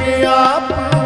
ਵਿੱਚ